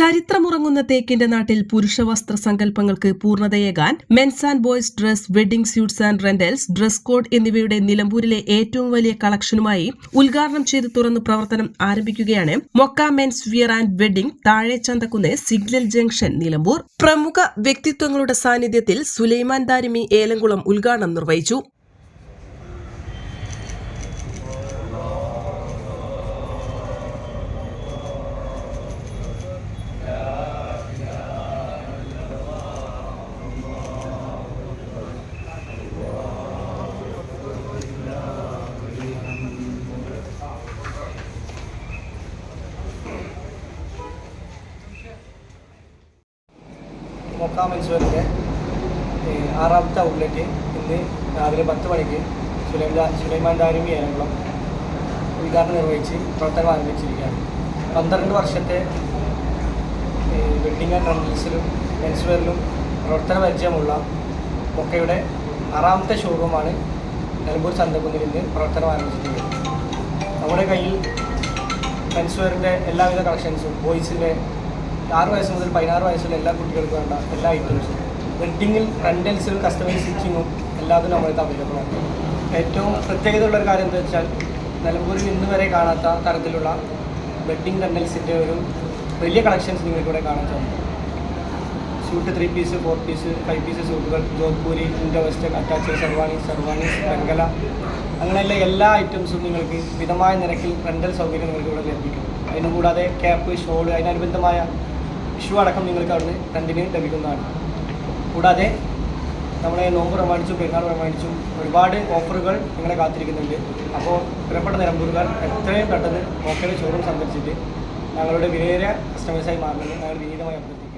ചരിത്രമുറങ്ങുന്ന തേക്കിന്റെ നാട്ടിൽ പുരുഷ വസ്ത്ര സങ്കല്പങ്ങൾക്ക് പൂർണതയേകാൻ men's and boys dress wedding suits and rentals dress code എന്നിവയുടെ നിലമ്പൂരിലെ ഏറ്റവും വലിയ കളക്ഷനുമായി ഉദ്ഘാടനം ചെയ്ത് തുറന്ന് പ്രവർത്തനം ആരംഭിക്കുകയാണ് Mokka men's wear and wedding താഴെ ചന്തക്കുന്ന് സിഗ്നൽ ജംഗ്ഷൻ നിലമ്പൂർ. പ്രമുഖ വ്യക്തിത്വങ്ങളുടെ സാന്നിധ്യത്തിൽ സുലൈമാൻ ദാരിമി ഏലംകുളം ഉദ്ഘാടനം നിർവഹിച്ചു. മൊക്ക മൻസൂറിന്റെ ആറാമത്തെ ഔട്ട്ലെറ്റ് ഇന്ന് രാവിലെ പത്ത് മണിക്ക് സുലൈമാൻ സുലൈമാൻ ദാരിമി ഏലംകുളം ഉദ്ഘാടനം നിർവഹിച്ച് പ്രവർത്തനം ആരംഭിച്ചിരിക്കുകയാണ്. പന്ത്രണ്ട് വർഷത്തെ വെഡിങ് ആൻഡ് റെന്റൽസിലും മെൻസ്വെയറിലും പ്രവർത്തന പരിചയമുള്ള മൊക്കയുടെ ആറാമത്തെ ഷോറൂമാണ് നിലമ്പൂർ ചന്തക്കുന്നിൽ ഇന്ന് പ്രവർത്തനം ആരംഭിച്ചിട്ടുള്ളത് നമ്മുടെ കയ്യിൽ മെൻസ്വെയറിന്റെ എല്ലാവിധ കളക്ഷൻസും ബോയ്സിന്റെ ആറ് വയസ്സ് മുതൽ പതിനാറ് വയസ്സുള്ള എല്ലാ കുട്ടികൾക്കും വേണ്ട എല്ലാ ഐറ്റംസും വെഡ്ഡിങ്ങിൽ റെൻഡൽസും കസ്റ്റമൈസ് സ്റ്റിച്ചിങ്ങും എല്ലാത്തിനും നമ്മളത് അവൈലബിൾ ആണ്. ഏറ്റവും പ്രത്യേകത ഉള്ള ഒരു കാര്യം എന്താ വെച്ചാൽ നിലമ്പൂരിൽ ഇന്ന് വരെ കാണാത്ത തരത്തിലുള്ള വെഡ്ഡിങ് റെൻഡൽസിന്റെ ഒരു വലിയ കളക്ഷൻസ് നിങ്ങൾക്കിവിടെ കാണാൻ സാധിക്കും. Suit three piece four piece five piece സൂട്ടുകൾ Jodhpuri Indo western attach sherwani sherwani ബംഗല അങ്ങനെയുള്ള എല്ലാ ഐറ്റംസും നിങ്ങൾക്ക് മിതമായ നിരക്കിൽ റെന്റൽ സൗകര്യം നിങ്ങൾക്ക് ഇവിടെ ലഭിക്കും. അതിനുകൂടാതെ ക്യാപ്പ് ഷോൾ അതിനനുബന്ധമായ ഇഷ്യൂ അടക്കം നിങ്ങൾക്ക് അവിടുന്ന് കണ്ടിന്യൂ ലഭിക്കുന്നതാണ്. കൂടാതെ നമ്മളെ നോമ്പ് പ്രമാണിച്ചും പെരുന്നാൾ പ്രമാണിച്ചും ഒരുപാട് ഓഫറുകൾ നിങ്ങളെ കാത്തിരിക്കുന്നുണ്ട്. അപ്പോൾ പ്രിയപ്പെട്ട നിലമ്പൂരുകാർ എത്രയും പെട്ടെന്ന് ഓക്കയുടെ ഷോറൂം സന്ദർശിച്ചിട്ട് ഞങ്ങളുടെ വിലയേറിയ കസ്റ്റമേഴ്സായി മാറുന്നത് ഞങ്ങൾ വിനീതമായി അഭ്യർത്ഥിക്കുകയാണ്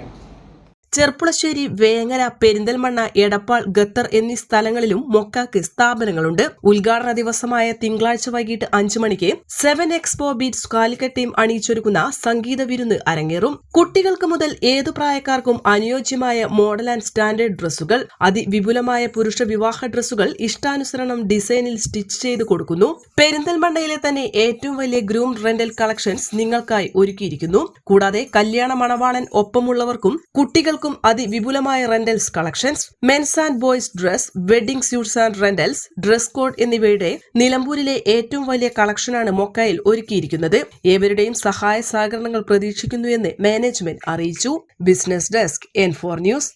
ചെർപ്പുളശ്ശേരി വേങ്ങര പെരിന്തൽമണ്ണ എടപ്പാൾ ഖത്തർ എന്നീ സ്ഥലങ്ങളിലും മൊക്കാക്ക് സ്ഥാപനങ്ങളുണ്ട്. ഉദ്ഘാടന ദിവസമായ തിങ്കളാഴ്ച വൈകിട്ട് അഞ്ചു മണിക്ക് seven expo beats Calicut team അണിയിച്ചൊരുക്കുന്ന സംഗീത വിരുന്ന് അരങ്ങേറും. കുട്ടികൾക്ക് മുതൽ ഏതു പ്രായക്കാർക്കും അനുയോജ്യമായ മോഡൽ ആൻഡ് സ്റ്റാൻഡേർഡ് ഡ്രസ്സുകൾ അതിവിപുലമായ പുരുഷ വിവാഹ ഡ്രസ്സുകൾ ഇഷ്ടാനുസരണം ഡിസൈനിൽ സ്റ്റിച്ച് ചെയ്ത് കൊടുക്കുന്നു. പെരിന്തൽമണ്ണയിലെ തന്നെ ഏറ്റവും വലിയ ഗ്രൂം റെന്റൽ കളക്ഷൻസ് നിങ്ങൾക്കായി ഒരുക്കിയിരിക്കുന്നു. കൂടാതെ കല്യാണ മണവാളൻ ഒപ്പമുള്ളവർക്കും കുട്ടികൾക്കും അതിവിപുലമായ rentals collections men's and boys dress wedding suits and rentals dress code എന്നിവയുടെ നിലമ്പൂരിലെ ഏറ്റവും വലിയ കളക്ഷനാണ് മൊക്കയിൽ ഒരുക്കിയിരിക്കുന്നത്. ഏവരുടെയും സഹായ സഹകരണങ്ങൾ പ്രതീക്ഷിക്കുന്നു എന്ന് മാനേജ്മെന്റ് അറിയിച്ചു. Business desk N four news